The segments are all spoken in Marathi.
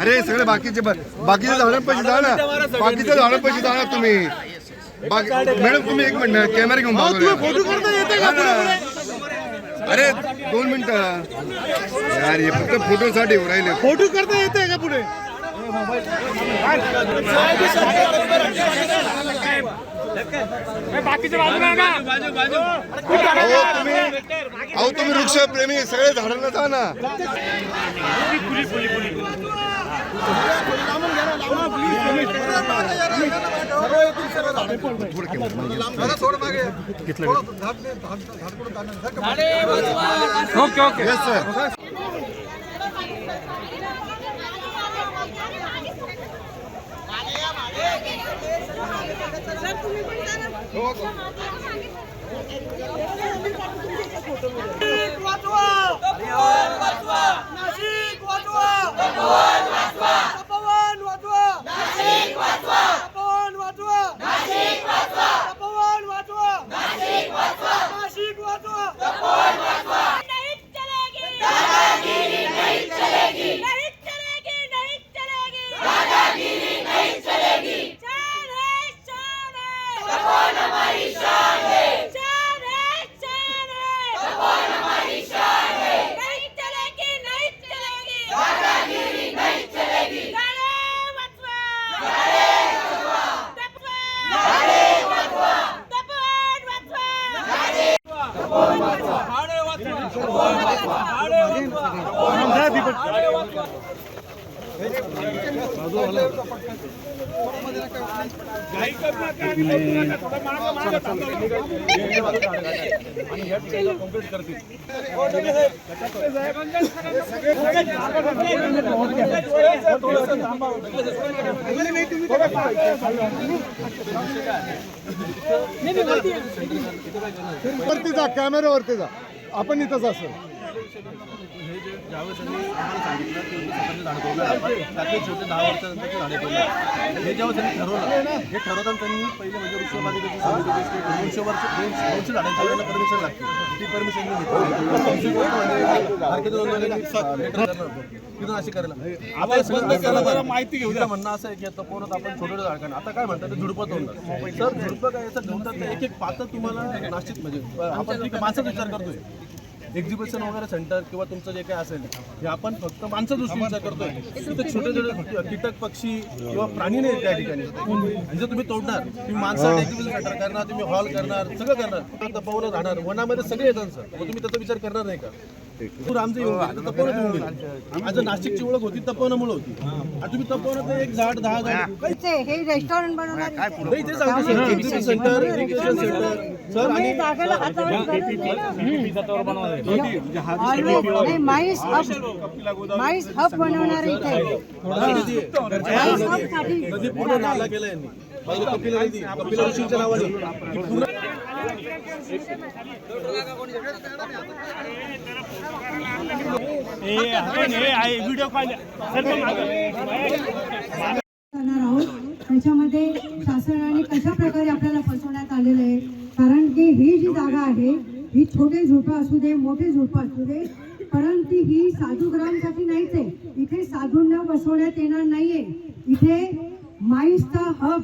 अरे सगळे बाकीचे बाकीचे झाडांपाशी जा ना. बाकीच्या झाडांपाशी जा ना तुम्ही. बाकी मॅडम तुम्ही एक मिनिट कॅमेरा घेऊन बाजूला अरे दोन मिनिटं. यार हे फक्त फोटोसाठी राहिले. फोटो करता येते का पुढे? अहो तुम्ही अहो तुम्ही वृक्षप्रेमी सगळे झाडांना जा ना. येस सर वाचवा नाशिक वाचवा वरती जा कॅमेऱ्यावरती जा। आपण इथंच असेल ज्यावेळेस त्यांनी आम्हाला सांगितलं की तुम्ही स्वतःचे झाडं तोडणार आपण त्यातले छोटे दहा वर्षानंतरचे झाडे तोडणार हे जेव्हा त्यांनी ठरवलं हे ठरवताना त्यांनी पहिले म्हणजे वृक्षबाधिकाची समिती घेतली दोनशे वर्ष दोनशे दोनशे झाडांची त्यांना परमिशन लागते ती परमिशन मी घेतली. म्हणजे. तिथून अशी करायला. माहिती घेऊ द्या म्हणणं असं आहे की आता पोरात आपण छोटे छोटे झाड काढणार आता काय म्हणतात ते झुडपं तोडणार. सर झुडपं काय याचं ठेवतात एक एक पातं तुम्हाला नाशिक म्हणजे आपण माणसाचा विचार करतोय. एक्झिबिशन वगैरे सेंटर किंवा तुमचं जे काय असेल हे आपण फक्त माणसं दृष्टी विचार करतोय. तिथे छोटे छोटे कीटक पक्षी किंवा प्राणी नाही त्या ठिकाणी. जर तुम्ही तोडणार तुम्ही माणसासाठी एक्झिबिशन सेंटर करणार तुम्ही हॉल करणार सगळं करणार. तपवलं राहणार वनामध्ये सगळे येतात सर. मग तुम्ही त्याचा विचार करणार नाही का? तू रामचं येऊन गेले. तर तपवणं येऊन गेले. आज नाशिकची ओळख होती तपवण्यामुळे होती. आणि तुम्ही तपवण्यात एक झाड दहा झाड हे. रेस्टॉरंट बनवणार इथे. नाही ते सांगतो sir. Exhibition centre education centre sir आम्ही आणि जागेला हातावर करत Always- नाही, माईस हब माईस हब बनवणार आहे इथे. माईस हबसाठी नदी पूर्ण नाला केला यांनी. कपिला ऋषींच्या नावाने. पूर्ण आहोत. त्याच्यामध्ये शासनाने कशा प्रकारे आपल्याला फसवण्यात आलेलं आहे? कारण की ही जी जागा आहे ही छोटे झुडपं असू दे मोठे झुडपं असू दे परंतु ही साधूग्रामसाठी नाहीच आहे. इथे साधूंना बसवण्यात येणार नाहीये. इथे माईसचा हब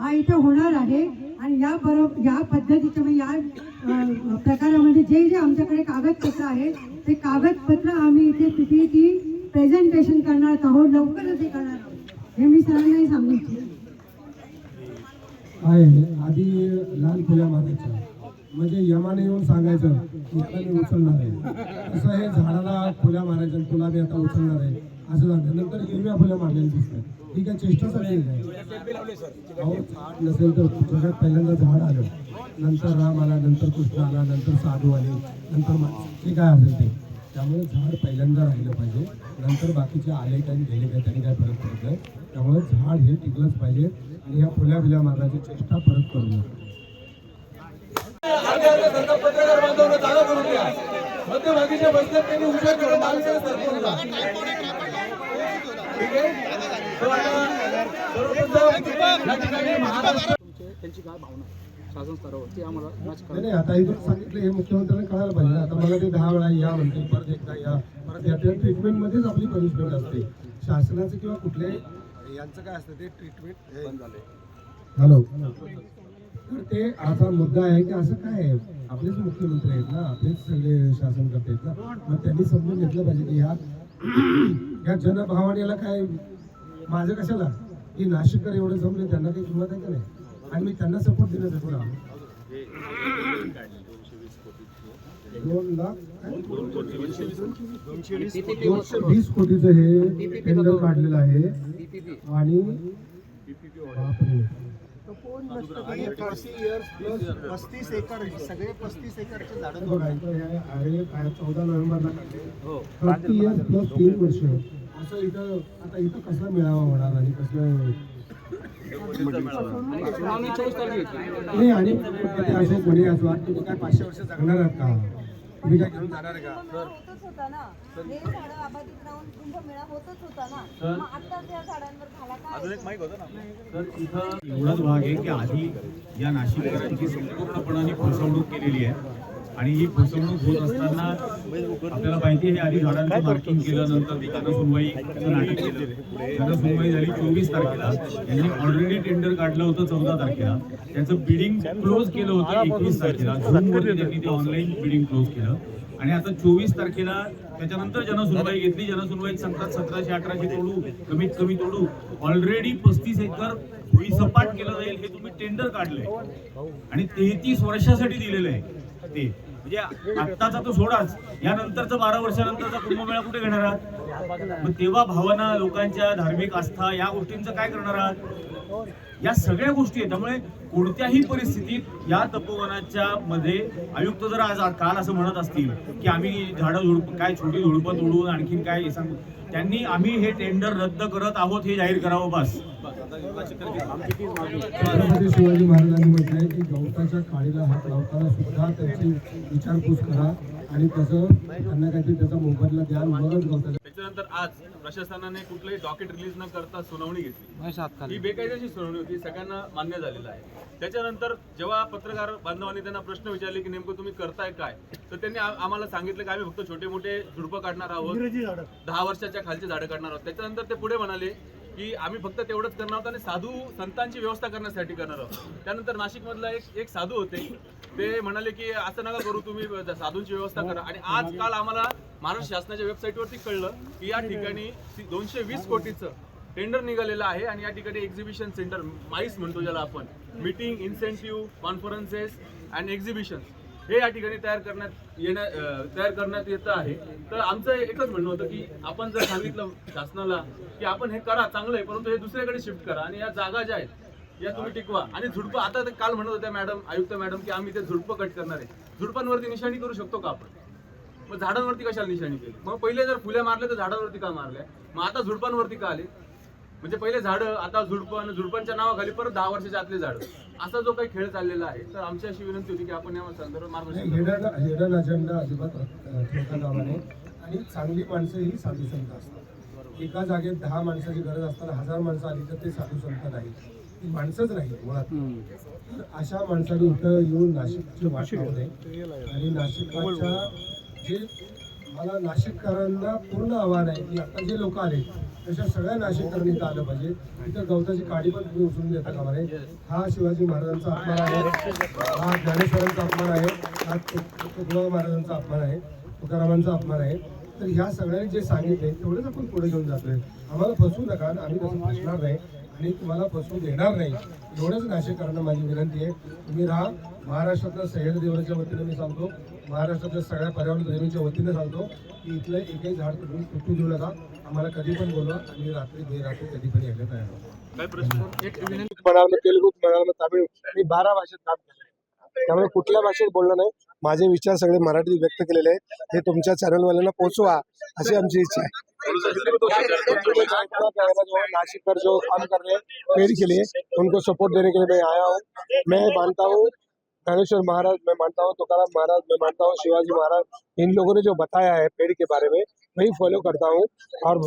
हा इथं होणार आहे. आणि या बरोबर या पद्धतीच्या म्हणजे या प्रकारामध्ये जे जे आमच्याकडे कागदपत्र आहेत ते कागदपत्र आम्ही इथे तिथे ती प्रेझेंटेशन करणार आहोत लवकरच हे करणार आहोत. हे मी सरांनाही सांगितलं आहे. आधी लाल फुल्या मारायच्या म्हणजे यमाने येऊन सांगायचं की याला मी उचलणार आहे. असं हे झाडाला फुल्या मारायचं आणि फुलाबी मी आता उचलणार आहे. असं झालं. नंतर हिरव्या फुल्या मारलेल्या दिसतात. ठीक आहे चेष्टेसाठी नाही अहो झाड नसेल तर जगात पहिल्यांदा झाड आलं. नंतर राम आला नंतर कृष्ण आला नंतर साधू आले नंतर जे काय असेल ते? त्यामुळे झाड पहिल्यांदा राहिलं पाहिजे. नंतर बाकीचे आले काय गेले काय त्यांनी काय फरक पडत नाही. त्यामुळे झाड हे टिकलंच पाहिजे आणि ह्या फुल्या फुल्या मारण्याची चेष्टा परत करू नये मध्यभागीच्या बसल्यात त्यांनी उभ्या करून माणसाला सरकवला. ठीक आहे? या ठिकाणी महाराष्ट्र त्यांची काय भावना? शासन स्तरावर ती आम्हाला नाही नाही, आता इथून सांगितलं हे मुख्यमंत्र्यांना कळायला पाहिजे. आता मला ते दहा वेळा या म्हणते परत एकदा या. परत या. ट्रीटमेंटमध्येच आपली पनिशमेंट असते. शासनाचं किंवा कुठल्याही यांचं काय असतं ते ट्रीटमेंट हॅलो तर ते असा मुद्दा आहे की असं काय आहे? आपलेच मुख्यमंत्री आहेत ना आपलेच सगळे शासन करते आहेत ना. मग त्यांनी समजून घेतलं पाहिजे की ह्या ह्या जनभावनेला काय माझं कशाला? की नाशिककर एवढं जमले त्यांना काही किंमत आहे का नाही? आणि मी त्यांना सपोर्ट देण्यासाठी राहतो दोन लाख दोनशे वीस कोटीचं हे टेंडर काढलेलं आहे. आणि बापरे पस्तीस एकर सगळे पस्तीस एकरचे झाड हे हे काय चौदा नोव्हेंबरला काढले. थर्टी इयर्स प्लस तीन वर्ष. असं इथं आता इथं कसला मेळावा होणार आणि कसलं तारखेची नाही आणि असं वाटतं काय पाचशे वर्ष जगणार आहात का? तुम्ही काय घेऊन जाणार आहे का? होतच होता ना. हे झाडं अबाधित राहून कुंभमेळा होतच होता ना. मग आता त्या झाडांवर झाला काय? एवढाच भाग आहे की आधी या नाशिककरांची संपूर्णपणाने फसवणूक केलेली आहे. आणि ही फसवणूक होत असताना आपल्याला माहिती आहे आधी झाडांचं मार्किंग केलं नंतर ते सुनवाईचं नाटक केलं. सुनवाई झाली चोवीस तारखेला. यांनी ऑलरेडी टेंडर काढलं होतं चौदा तारखेला. त्याचं बिडिंग क्लोज केलं होतं एकवीस तारखेला. झूमवरती त्यांनी ते ऑनलाईन बिडिंग क्लोज केलं. आणि आता चोवीस तारखेला त्याच्यानंतर जनसुनवाई घेतली. जनसुनवाईत सांगतात सतराशे अठराशे तोडू कमीत कमी तोडू. ऑलरेडी पस्तीस एकर भुईसपाट केलं जाईल हे तुम्ही टेंडर काढलंय. आणि तेहतीस वर्षासाठी दिलेलं आहे. शकते म्हणजे आत्ताचा तो सोडाच. यानंतरचा बारा वर्षानंतरचा कुंभमेळा कुठे घेणार आहात? मग तेव्हा भावना लोकांच्या धार्मिक आस्था या गोष्टींचं काय करणार आहात? या सगळ्या गोष्टी आहेत. त्यामुळे कोणत्याही परिस्थितीत या तपोवनाच्या मध्ये आयुक्त जर आज काल असं म्हणत असतील की आम्ही झाडं झुडप काय छोटी झुडपं तोडून आणखीन काय सांगू त्यांनी आम्ही हे टेंडर रद्द करत आहोत हे जाहीर करावं बस. छत्रपती शिवाजी महाराजांनी म्हटलंय की गवताच्या काळीला हात लावताना सुद्धा त्याची विचारपूस करा आणि तसं त्यांना काहीतरी त्याचा मोबदला द्या मगच गवताच्या त्याच्यानंतर आज प्रशासनाने कुठलंही डॉकेट रिलीज न करता सुनावणी घेतली. ही बेकायदेशीर सुनावणी होती सगळ्यांना मान्य झालेलं आहे. त्याच्यानंतर जेव्हा पत्रकार बांधवांनी त्यांना प्रश्न विचारले की नेमकं तुम्ही करताय काय तर त्यांनी आम्हाला सांगितलं की आम्ही फक्त छोटे मोठे झुडपं काढणार आहोत. दहा वर्षाच्या खालची झाडं काढणार आहोत. त्याच्यानंतर ते पुढे म्हणाले की आम्ही फक्त तेवढंच करणार आहोत आणि साधू संतांची व्यवस्था करण्यासाठी करणार आहोत. त्यानंतर नाशिकमधला एक एक साधू होते. ते म्हणाले की असं नका करू तुम्ही साधूंची व्यवस्था करा. आणि आज काल आम्हाला महाराष्ट्र शासनाच्या वेबसाईटवरती कळलं की या ठिकाणी दोनशे वीस कोटीचं टेंडर निघालेलं आहे आणि या ठिकाणी एक्झिबिशन सेंटर माईस म्हणतो ज्याला आपण meeting incentive conferences and exhibition हे या ठिकाणी तयार करण्यात येण्या तयार करण्यात येतं आहे. तर आमचं एकच म्हणणं होतं की आपण जर सांगितलं शासनाला की आपण हे करा चांगलं आहे परंतु हे दुसऱ्याकडे शिफ्ट करा आणि या जागा ज्या आहेत या तुम्ही टिकवा. आणि झुडपं आता काल म्हणत होत्या मॅडम आयुक्त मॅडम की आम्ही ते झुडपं कट करणार आहे. झुडपांवरती निशाणी करू शकतो का आपण? मग झाडांवरती कशाला निशाणी केली? मग पहिले जर फुल्या मारले तर झाडांवरती का मारल्या मग आता झुडपांवरती का आले? म्हणजे पहिले झाडं आता झुडपं आणि झुडपांच्या नावाखाली परत दहा वर्षाच्या आतले झाडं. असा जो काही खेळ चाललेला आहे तर आमची अशी विनंती होती की आपण या संदर्भात मार्गदर्शन अजेंडा अजिबात आणि चांगली माणसं ही साधू संत असतात. एका जागेत दहा माणसाची गरज असताना हजार माणसं आली तर ते साधू संत नाही ती माणसंच नाही मुळात. तर अशा माणसांनी इथं येऊन नाशिकची नये आणि नाशिकच्या जे मला नाशिककरांना पूर्ण आव्हान आहे की आता जे लोक आले तशा सगळ्या नाशिककरांनी इथं आलं पाहिजे. इथं गवताची काडी पण तुम्ही उचलून देता कामा नये हा शिवाजी महाराजांचा अपमान आहे. हा ज्ञानेश्वरांचा अपमान आहे. हा तुकडोबा महाराजांचा अपमान आहे. तुकारामांचा अपमान आहे. तर ह्या सगळ्यांनी जे सांगितले तेवढंच आपण पुढे घेऊन जातोय. आम्हाला फसवू नका आम्ही तसं फसणार नाही. आणि तुम्हाला फसवू देणार नाही. एवढंच नाशिककरांना माझी विनंती आहे. तुम्ही राहा. महाराष्ट्रातल्या सह्याद्री देवळाच्या वतीने मी सांगतो. महाराष्ट्रातल्या सगळ्या पर्यावरण प्रेमीच्या वतीने सांगतो की इथलं एकही झाड तुम्ही तुटू देऊ नका. आम्हाला कधी पण बोलवा. आम्ही रात्री बेरात्री कधी पण यायला तयार आहोत. काय प्रश्न? एक विनंती. मराठी तेलुगू मराठी तामिळ मी बारा भाषेत काम केलं त्यामुळे कुठल्या भाषेत बोललो नाही. माझे विचार सगळे मराठीत व्यक्त केलेले आहेत. हे तुमच्या चॅनलवाल्यांना पोचवा अशी आमची इच्छा है नासिक जो काम कर रहे हैं के लिए उनको सपोर्ट देने के लिए मैं आया हूँ. मैं मानता हूँ ज्ञानेश्वर महाराज मैं मानता हूँ, तुकाराम महाराज मैं मानता हूँ, शिवाजी महाराज, इन लोगों ने जो बताया है पेड़ के बारे में वही फॉलो करता हूँ. और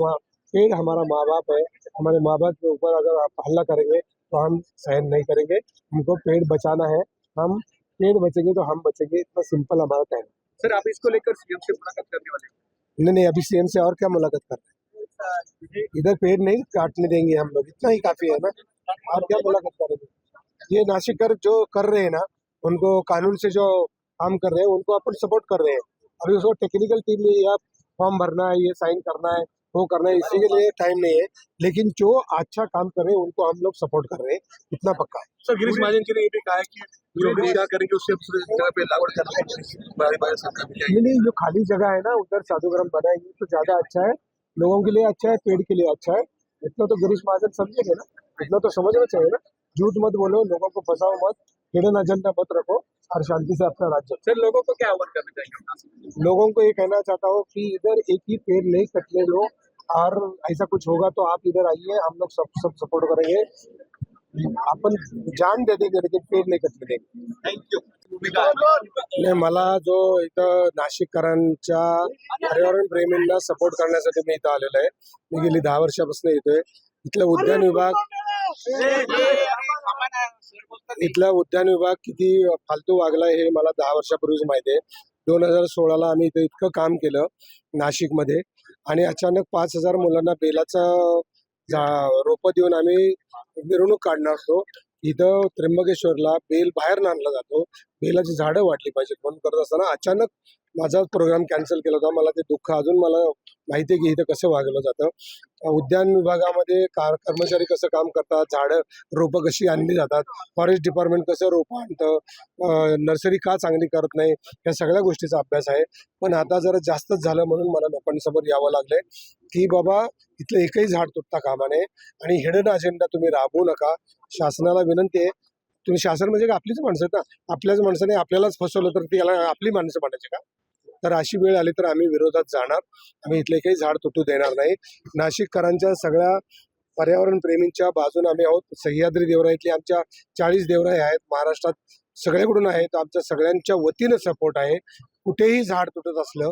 पेड़ हमारा माँ बाप है. हमारे माँ बाप के ऊपर अगर आप हल्ला करेंगे तो हम सहन नहीं करेंगे. हमको पेड़ बचाना है. हम पेड़ बचेंगे तो हम बचेंगे। इतना सिंपल हमारा कहना है। सर आप इसको लेकर सीएम से मुलाकात करने वाले हैं। नहीं नहीं अभी सीएम से और क्या मुलाकात कर रहे हैं? इधर पेड़ नहीं काटने देंगे हम लोग इतना ही काफ़ी है ना। आप क्या मुलाकात करेंगे? ये नासिकर जो कर रहे हैं ना उनको कानून से जो काम कर रहे हैं उनको अपन सपोर्ट कर रहे हैं। अभी उसको टेक्निकल टीम में या फॉर्म भरना है ये साइन करना है। वो करना है इसी के लिए टाइम नहीं है। लेकिन जो अच्छा काम कर रहे हैं उनको हम लोग सपोर्ट कर रहे हैं। इतना पक्का है। सर गिरीश महाजन जी ने ये भी कहा है कि जो भी क्या करेंगे उससे जगह पे करना है। जाएगी नहीं नहीं जो खाली जगह है ना उधर साधुग्राम बनाएँगे तो ज़्यादा अच्छा है। लोगों के लिए अच्छा है पेड़ के लिए अच्छा है। इतना तो गिरीश महाजन समझेंगे ना। इतना तो समझना चाहिए ना। झूठ मत बोलो लोगों को फंसाओ मत। हिडन एजेंडा मत रखो। और शांति से अपना राज्य। सर लोगों को क्या आह्वान करना चाहिए? लोगों को ये कहना चाहता हूँ कि इधर एक ही पेड़ नहीं कटने दो। और ऐसा कुछ होगा तो आप इधर आइए हम लोग सब सब सपोर्ट करेंगे। आपण जान दे देंगे लेकिन पेड़ नहीं कटने देंगे। थँक्यू नाही मला जो इथं नाशिककरांच्या पर्यावरण प्रेमींना सपोर्ट करण्यासाठी मी इथं आलेलो आहे. मी गेली दहा वर्षापासून येतोय इथला उद्यान विभाग इथला उद्यान विभाग किती फालतू वागलाय हे मला दहा वर्षापूर्वीच माहिती आहे. दोन हजार सोळाला आम्ही इथं इतकं काम केलं नाशिकमध्ये. आणि अचानक पाच हजार मुलांना बेलाचं झा रोपं देऊन आम्ही मिरवणूक काढणार असतो इथं त्र्यंबकेश्वरला बेल बाहेर आणला जातो. बेलाची झाडं वाढली पाहिजे. फोन करत असताना अचानक माझा प्रोग्राम कॅन्सल केला होता. मला ते दुःख अजून मला माहिती आहे की इथं कसं वागलं जातं. उद्यान विभागामध्ये कार कर्मचारी कसं काम करतात झाडं रोपं कशी आणली जातात फॉरेस्ट डिपार्टमेंट कसं रोपं आणतं नर्सरी का चांगली करत नाही या सगळ्या गोष्टीचा अभ्यास आहे. पण आता जरा जास्तच झालं म्हणून मला लोकांसमोर यावं लागलंय की बाबा इथलं एकही झाड तुटता कामा नये आणि हिडन अजेंडा तुम्ही राबवू नका. शासनाला विनंती आहे तुम्ही शासन म्हणजे का आपलीच माणसं आहेत ना? आपल्याच माणसाने आपल्यालाच फसवलं तर याला आपली माणसं म्हणायची का? तर अशी वेळ आली तर आम्ही विरोधात जाणार. आम्ही इथले काही झाड तुटू देणार नाही. नाशिककरांच्या सगळ्या पर्यावरण प्रेमींच्या बाजून आम्ही आहोत. सह्याद्री देवराईतली आमच्या चाळीस देवराई आहेत. महाराष्ट्रात सगळ्याकडून आहेत. आमच्या सगळ्यांच्या वतीनं सपोर्ट आहे. कुठेही झाड तुटत असलं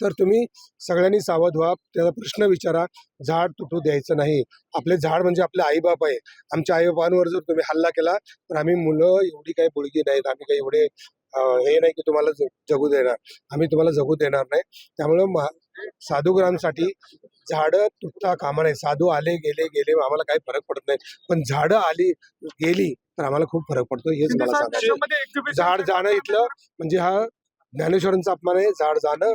तर तुम्ही सगळ्यांनी सावध व्हा. त्याचा प्रश्न विचारा. झाड तुटू द्यायचं नाही. आपले झाड म्हणजे आपले आईबाप आहे. आमच्या आईबापांवर जर तुम्ही हल्ला केला तर आम्ही मुलं एवढी काही बुडगी नाहीत. आम्ही काही एवढे हे नाही की तुम्हाला जगू देणार. आम्ही तुम्हाला जगू देणार नाही. त्यामुळं मा साधूग्रामसाठी झाडं तुटता कामा नाही साधू आले गेले गेले आम्हाला काही फरक पडत नाही. पण झाडं आली गेली तर आम्हाला खूप फरक पडतो. हेच मला सांगायचं. झाड जाणं इथलं म्हणजे हा ज्ञानेश्वरांचा अपमान आहे. झाड जाणं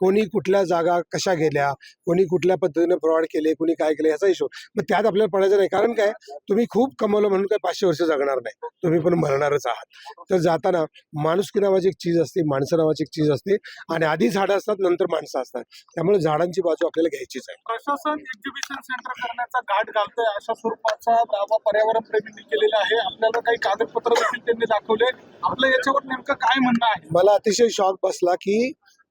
कोणी कुठल्या जागा कशा गेल्या कोणी कुठल्या पद्धतीने फ्रॉड केले कोणी काय केले याचा हिशोब. मग त्यात आपल्याला पडायचं नाही. कारण काय? तुम्ही खूप कमवलं म्हणून काय पाचशे वर्ष जगणार नाही. तुम्ही पण मरणारच आहात. तर जाताना माणुसकी नावाची एक चीज असते माणसं नावाची एक चीज असते आणि आधी झाडं असतात नंतर माणसं असतात. त्यामुळे झाडांची बाजू आपल्याला घ्यायचीच आहे. प्रशासन एक्झिबिशन सेंटर करण्याचा घाट घालतोय अशा स्वरूपाचा दावा पर्यावरण प्रेमींनी केलेला आहे. आपल्याला काही कागदपत्र देखील त्यांनी दाखवले. आपलं याच्यावर नेमकं काय म्हणणं आहे? मला अतिशय शॉक बसला की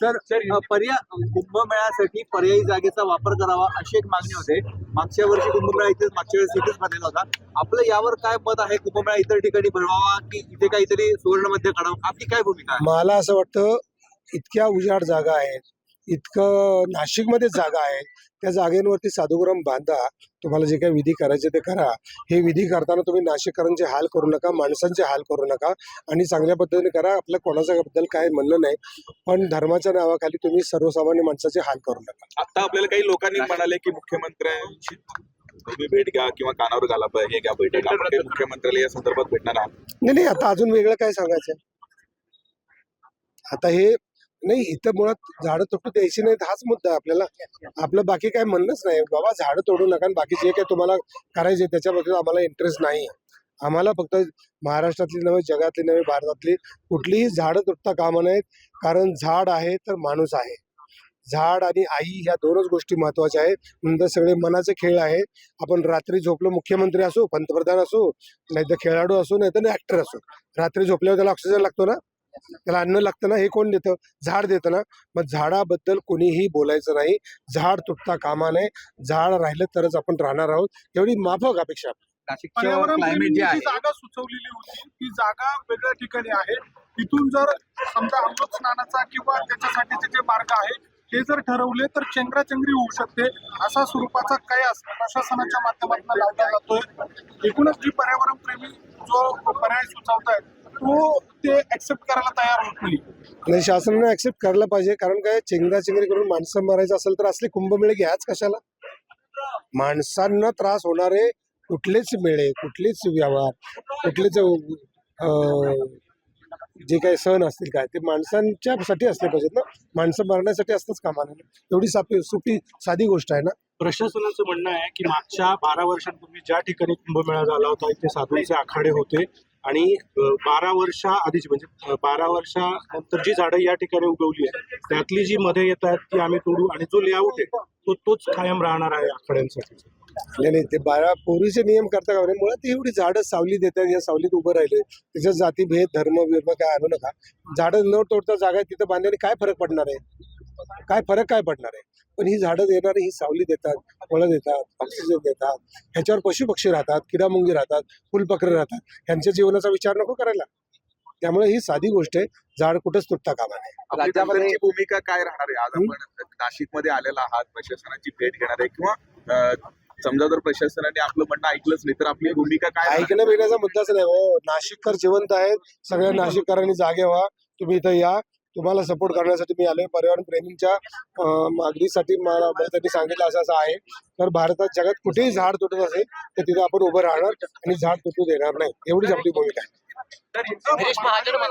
सर पर्याय कुंभमेळ्यासाठी पर्यायी जागेचा वापर करावा अशी एक मागणी होते. मागच्या वर्षी कुंभमेळा इथेच मागच्या वेळेस इथेच भरलेला होता. आपलं यावर काय मत आहे? कुंभमेळा इतर ठिकाणी भरवावा की इथे काहीतरी सुवर्णमध्ये काढावं? आपली काय भूमिका आहे? मला असं वाटतं इतक्या उजाड जागा आहेत इतकं नाशिकमध्येच जागा आहे त्या जागेवरती साधुग्राम बांधा. तुम्हाला जे काही विधी करायचे ते करा. हे विधी करताना तुम्ही नाशिककरांचे हाल करू नका माणसांचे हाल करू नका आणि चांगल्या पद्धतीने करा. आपल्या कोणाच्या बद्दल काय म्हणणं नाही पण धर्माच्या नावाखाली तुम्ही सर्वसामान्य माणसाचे हाल करू नका. आता आपल्याला काही लोकांनी म्हणाले की मुख्यमंत्र्यांची तुम्ही भेट घ्या किंवा कानावर घाला हे घ्या बैठक मुख्यमंत्र्याला या संदर्भात भेटणार आहात. नाही नाही आता अजून वेगळं काय सांगायचं आता हे नाही इथं मुळात झाडं तोडू द्यायची नाहीत हाच मुद्दा आहे आपल्याला. आपलं बाकी काय म्हणणंच नाही. बाबा झाडं तोडू नका आणि बाकी जे काही तुम्हाला करायचे त्याच्याबद्दल आम्हाला इंटरेस्ट नाही. आम्हाला फक्त महाराष्ट्रातली नव्हे जगातली नव्हे भारतातली कुठलीही झाडं तुटता कामं नाहीत. कारण झाड आहे तर माणूस आहे. झाड आणि आई ह्या दोनच गोष्टी महत्त्वाच्या आहेत. नंतर सगळे मनाचे खेळ आहे. आपण रात्री झोपलो मुख्यमंत्री असो पंतप्रधान असो नाही तर खेळाडू असो नाही तर ऍक्टर असो. रात्री झोपल्यावर त्याला ऑक्सिजन लागतो ना? त्याला अन्न लागतं ना हे कोण देतं? झाड देतं ना. मग झाडाबद्दल कोणीही बोलायचं नाही. झाड तुटता कामा नये. झाड राहिलं तरच आपण राहणार आहोत. एवढी माफक अपेक्षा. क्लायमेट जे जागा सुचवलेली होती ती जागा वेगळ्या ठिकाणी आहे. तिथून जर समजा अमृत स्नानाचा किंवा त्याच्यासाठीचे जे मार्ग आहे ते जर ठरवले तर चेंगराचेंगरी होऊ शकते. असा स्वरूपाचा कयास प्रशासनाच्या माध्यमातून लावला जातोय. एकूणच जी पर्यावरण प्रेमी जो पर्याय सुचवतायत तो ते ऍक्सेप्ट करायला तयार होत नाही. नाही शासनाने ऍक्सेप्ट करायला पाहिजे. कारण काय चेंगरा चेंगरी करून माणसं मारायचं असेल तर असले कुंभमेळे घ्याच कशाला? माणसांना त्रास होणारे कुठलेच मेळे कुठलेच व्यवहार कुठलेच अं, जे काही सण असतील काय ते माणसांच्यासाठी असले पाहिजेत ना. माणसं मरण्यासाठी असतंच कामा नये एवढी सापी सोपी साधी गोष्ट आहे ना. प्रशासनाचं म्हणणं आहे की मागच्या बारा वर्षांपूर्वी ज्या ठिकाणी कुंभमेळा झाला होता इथे साधूंचे आखाडे होते. आणि बारा वर्षा आधीची म्हणजे बारा वर्षानंतर जी झाडं या ठिकाणी उगवली आहे त्यातली जी मध्ये येतात ती आम्ही तोडू आणि जो लेआउट आहे तो तोच कायम राहणार आहे आखाड्यांसाठी नाही नाही ते बारा पूर्वीचे नियम करता का म्हणे मुळात एवढी झाडं सावली देतात या सावलीत उभं राहिले त्याच्यात जातीभेद धर्म विर्म काय आणू नका. झाडं न तोडता जागा तिथं बांधल्याने काय फरक पडणार आहे? काय फरक काय पडणार आहे? पण ही झाडं देणारी ही सावली देतात फळं देतात ऑक्सिजन देतात ह्याच्यावर पशु पक्षी राहतात किडामुंगी राहतात फुलपकरं राहतात. ह्यांच्या जीवनाचा विचार नको करायला. त्यामुळे ही साधी गोष्ट आहे. झाड कुठंच तुटता कामा नये. नंतरची भूमिका काय राहणार आहे? आज आपण नाशिकमध्ये आलेला आहात प्रशासनाची भेट घेणार आहे किंवा समजा जर प्रशासनाने आपलं म्हणणं ऐकलंच नाही तर आपली भूमिका काय? ऐकणं बिण्याचा मुद्दाच नाही हो. नाशिककर जिवंत आहेत. सगळ्या नाशिककरांनी जागे व्हा. तुम्ही इथं या. तुम्हाला सपोर्ट करण्यासाठी मी आलोय. पर्यावरण प्रेमींच्या मागणीसाठी मला मला त्यांनी सांगितलं असं असं आहे. तर भारतात जगात कुठेही झाड तुटत असेल तर तिथे आपण उभं राहणार आणि झाड तुटू देणार नाही. एवढीच आपली भूमिका आहे.